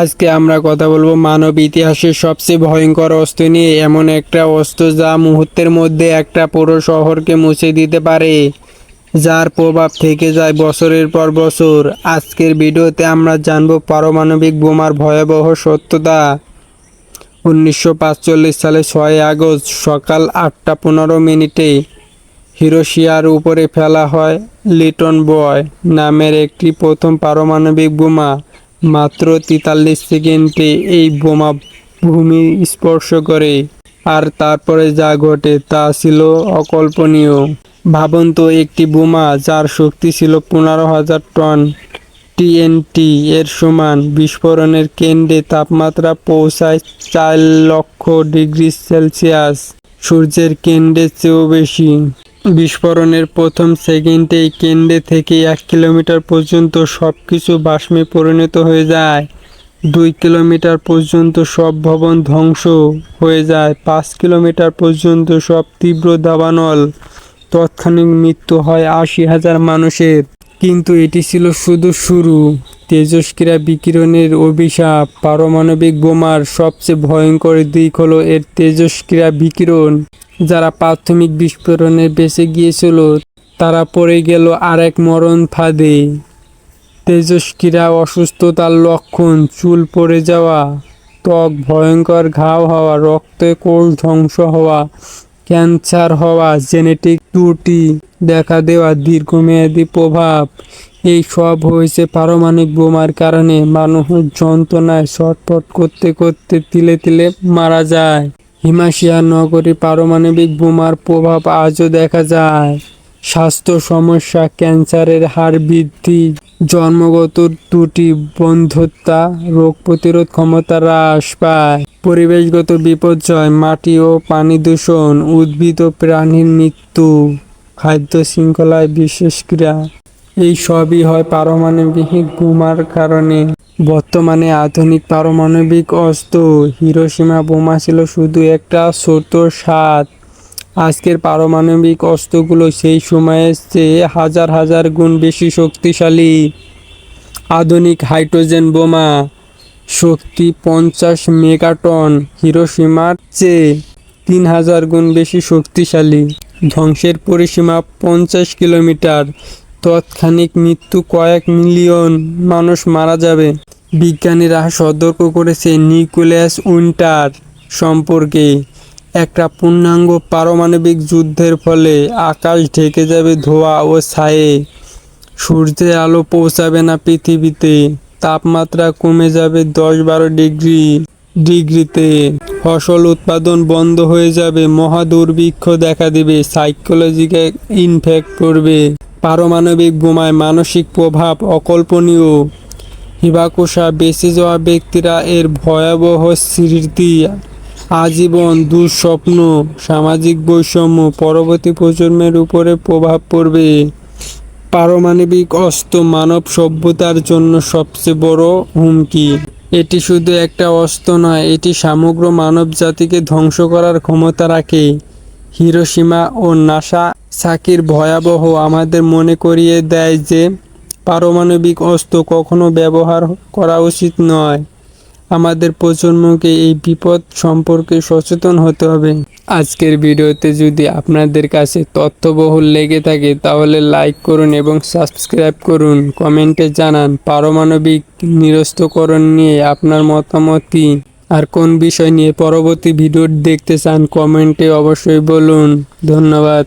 আজকে আমরা কথা বলব মানব ইতিহাসের সবচেয়ে ভয়ঙ্কর অস্ত্র নিয়ে এমন একটা অস্ত্র যা মুহূর্তের মধ্যে একটা পুরো শহরকে মুছে দিতে পারে, যার প্রভাব থেকে যায় বছরের পর বছর। আজকের ভিডিওতে আমরা জানব পারমাণবিক বোমার ভয়াবহ সত্যতা। উনিশশো সালে ছয় আগস্ট সকাল আটটা পনেরো মিনিটে হিরোশিয়ার উপরে ফেলা হয় লিটন বয় নামের একটি প্রথম পারমাণবিক বোমা। মাত্র তেতাল্লিশ সেকেন্ডে এই বোমা ভূমি স্পর্শ করে। আর তারপরে যা ঘটে তা ছিল অকল্পনীয়। ভাবুন তো, একটি বোমা যার শক্তি ছিল পনেরো হাজার টন টিএনটি এর সমান, বিস্ফোরণের কেন্দ্রে তাপমাত্রা পৌঁছায় চার লক্ষ ডিগ্রি সেলসিয়াস। সূর্যের কেন্দ্রের চেয়েও বেশি। বিস্ফোরণের প্রথম সেকেন্ডেই কেন্দ্রে থেকে এক কিলোমিটার পর্যন্ত সব কিছু বাষ্পে পরিণত হয়ে যায়। দুই কিলোমিটার পর্যন্ত সব ভবন ধ্বংস হয়ে যায়। পাঁচ কিলোমিটার পর্যন্ত সব তীব্র দাবানল। তৎক্ষণিক মৃত্যু হয় আশি হাজার মানুষের। কিন্তু এটি ছিল শুধু শুরু। তেজস্ক্রিয়া বিকিরণের অভিশাপ। পারমাণবিক বোমার সবচেয়ে ভয়ঙ্কর দিক হলো এর তেজস্ক্রিয়া বিকিরণ। যারা প্রাথমিক বিস্ফোরণে বেঁচে গিয়েছিল, তারা পড়ে গেল আরেক মরণ ফাঁদে। তেজস্ক্রিয়া অসুস্থতার লক্ষণ, চুল পড়ে যাওয়া, ত্বক ভয়ঙ্কর ঘাও হওয়া, রক্তে কোষ ধ্বংস হওয়া, ক্যান্সার হওয়া, জেনেটিক ত্রুটি দেখা দেওয়া, দীর্ঘমেয়াদী প্রভাব। এই সব হয়েছে পারমাণবিক বোমার কারণে। মানুষ যন্ত্রণায় ছটফট করতে করতে তিলে তিলে মারা যায়। হিমাশিয়া নগরী পারমাণবিক বোমার প্রভাব আজও দেখা যায়। স্বাস্থ্য সমস্যা, ক্যান্সারের হার বৃদ্ধি, জন্মগত ত্রুটি, বন্ধুত্বা, রোগ প্রতিরোধ ক্ষমতা হ্রাস পায়। পরিবেশগত বিপর্যয়, মাটি ও পানি দূষণ, উদ্ভিদ ও প্রাণীর মৃত্যু, খাদ্য শৃঙ্খলায় বিশেষ ক্রিয়া। এই সবই হয় পারমাণবিক বোমার কারণে। বর্তমানে আধুনিক পারমাণবিক অস্ত্র হিরোসীমা বোমা ছিল শুধু একটা ছোট স্বাদ। আজকের পারমাণবিক অস্ত্রগুলো সেই সময়ের চেয়ে হাজার হাজার গুণ বেশি শক্তিশালী। আধুনিক হাইড্রোজেন বোমা, শক্তি পঞ্চাশ মেগাটন হিরোসীমার চেয়ে তিন হাজার গুণ বেশি শক্তিশালী। ধ্বংসের পরিসীমা পঞ্চাশ কিলোমিটার। তৎক্ষণিক মৃত্যু কয়েক মিলিয়ন মানুষ মারা যাবে। বিজ্ঞানীরা সতর্ক করেছে নিউক্লিয়াস উইন্টার সম্পর্কে। একটা পূর্ণাঙ্গ পারমাণবিক যুদ্ধের ফলে আকাশ ঢেকে যাবে ধোঁয়া ও ছায়ে। সূর্যের আলো পৌঁছাবে না পৃথিবীতে, তাপমাত্রা কমে যাবে দশ বারো ডিগ্রি ডিগ্রিতে। ফসল উৎপাদন বন্ধ হয়ে যাবে মহা দুর্ভিক্ষ দেখা দেবে সাইকোলজিকে ইনফেক্ট করবে পারমাণবিক বোমায় মানসিক প্রভাব অকল্পনীয়। হিবাকুশা বেঁচে যাওয়া ব্যক্তিরা এর ভয়াবহ স্মৃতি, আজীবন দুঃস্বপ্ন, সামাজিক বৈষম্য পরবর্তী প্রজন্মের উপরে প্রভাব পড়বে। পারমাণবিক অস্ত্র মানব সভ্যতার জন্য সবচেয়ে বড় হুমকি। এটি শুধু একটা অস্ত্র নয়, এটি সমগ্র মানব জাতিকে ধ্বংস করার ক্ষমতা রাখে। হিরোসীমা ও নাসা সাকির ভয়াবহ আমাদের মনে করিয়ে দেয় যে, পারমাণবিক অস্ত্র কখনো ব্যবহার করা উচিত নয়। আমাদের প্রজন্মকে এই বিপদ সম্পর্কে সচেতন হতে হবে। আজকের ভিডিওতে যদি আপনাদের কাছে তথ্যবহুল লেগে থাকে, তাহলে লাইক করুন এবং সাবস্ক্রাইব করুন। কমেন্টে জানান, পারমাণবিক নিরস্তকরণ নিয়ে আপনার মতামত কী? আর কোন বিষয় নিয়ে পরবর্তী ভিডিও দেখতে চান, কমেন্টে অবশ্যই বলুন। ধন্যবাদ।